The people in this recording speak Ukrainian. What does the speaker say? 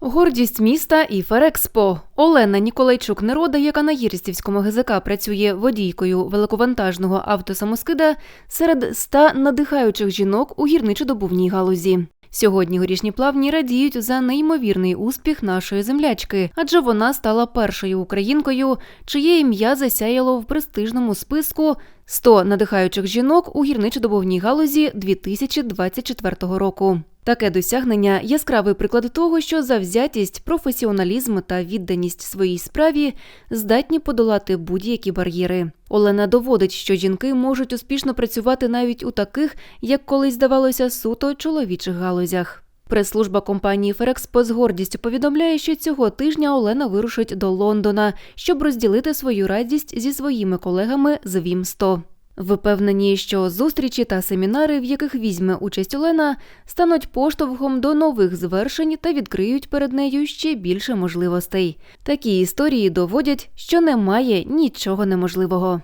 Гордість міста і Ферекспо. Олена Ніколайчук Нерода, яка на Єрістівському ГЗК працює водійкою великовантажного автосамоскида, серед ста надихаючих жінок у гірничодобувній галузі. Сьогодні горішні плавні радіють за неймовірний успіх нашої землячки, адже вона стала першою українкою, чиє ім'я засяяло в престижному списку 100 надихаючих жінок у гірничодобувній галузі 2024 року. Таке досягнення яскравий приклад того, що завзятість, професіоналізм та відданість своїй справі здатні подолати будь-які бар'єри. Олена доводить, що жінки можуть успішно працювати навіть у таких, як колись здавалося, суто чоловічих галузях. Прес-служба компанії Ферекспо з гордістю повідомляє, що цього тижня Олена вирушить до Лондона, щоб розділити свою радість зі своїми колегами з ВІМ 100 Впевнені, що зустрічі та семінари, в яких візьме участь Олена, стануть поштовхом до нових звершень та відкриють перед нею ще більше можливостей. Такі історії доводять, що немає нічого неможливого.